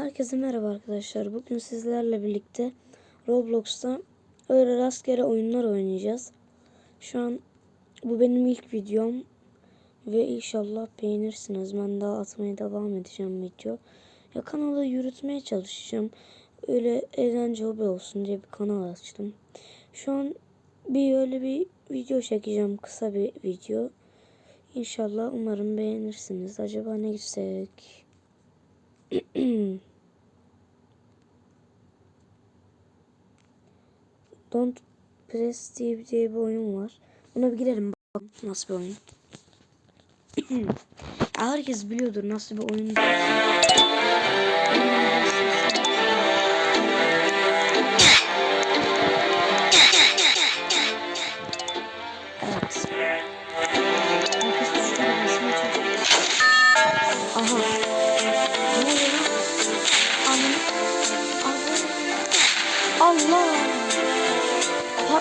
Herkese merhaba arkadaşlar. Bugün sizlerle birlikte Roblox'ta öyle rastgele oyunlar oynayacağız. Şu an bu benim ilk videom ve inşallah beğenirsiniz. Ben daha atmaya devam edeceğim video. Ya kanalı yürütmeye çalışacağım. Öyle eğlence hobi olsun diye bir kanal açtım. Şu an bir öyle bir video çekeceğim. Kısa bir video. İnşallah umarım beğenirsiniz. Acaba ne gitsek? Don't Press diye diye bir oyun var. Buna bir girelim bakalım nasıl bir oyun. Herkes biliyordur nasıl bir oyun.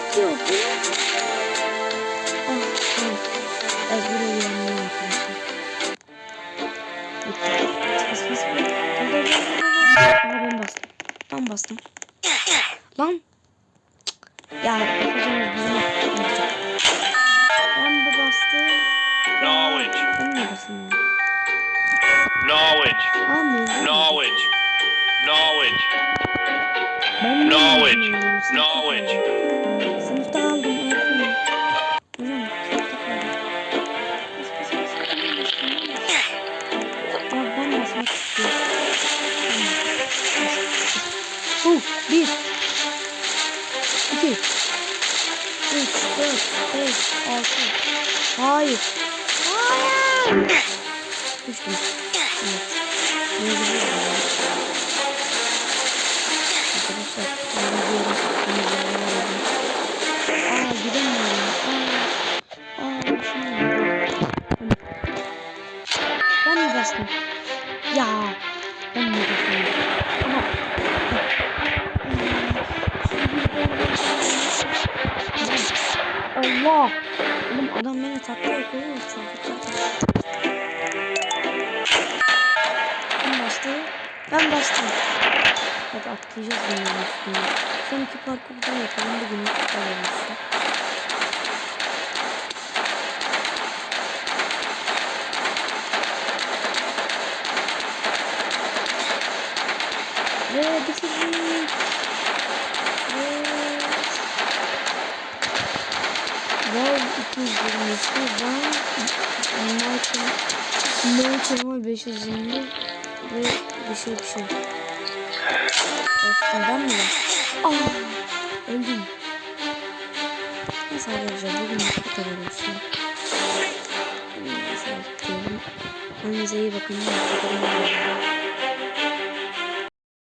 Bas. Dur, dur, dur, dur, dur. Aha ben bastım. Ben bastım. Lan. Ya yapacağımız bizim Ben de bastım. Knowledge, Ben de bastım. mı? knowledge, knowledge, Ben knowledge, bilmiyorum. Sınıfta kaldım öğretmenim. Hocam sınıfta kaldım. Ya ben basmak istiyorum. Bu bir. İki. Üç, dört, beş, altı. Hayır. Hayır. Düştüm. Evet. Ne. Arkadaşlar ben gidiyorum. Gidiyorum. Aa gidemiyorum. Aa. Aa şuna Ben mi bastım? Ya. Ben mi bastım? Ama. Allah. Oğlum adam beni takla yapıyor. Çok kötü. Ben bastım. Ben bastım. Hadi atlayacağız bunların üstüne. Son iki parkuru da yapalım. Tutalım işte. Ve bitirdik. Ve... Wow 222 ben Michael Michael Kemal 520 ve bir şey bir şey. Dostum ben mi? Aa, öldüm. Neyse arkadaşlar bugün bu kadar olsun. Neyse artık diyelim. Kendinize iyi bakın. Hoşçakalın.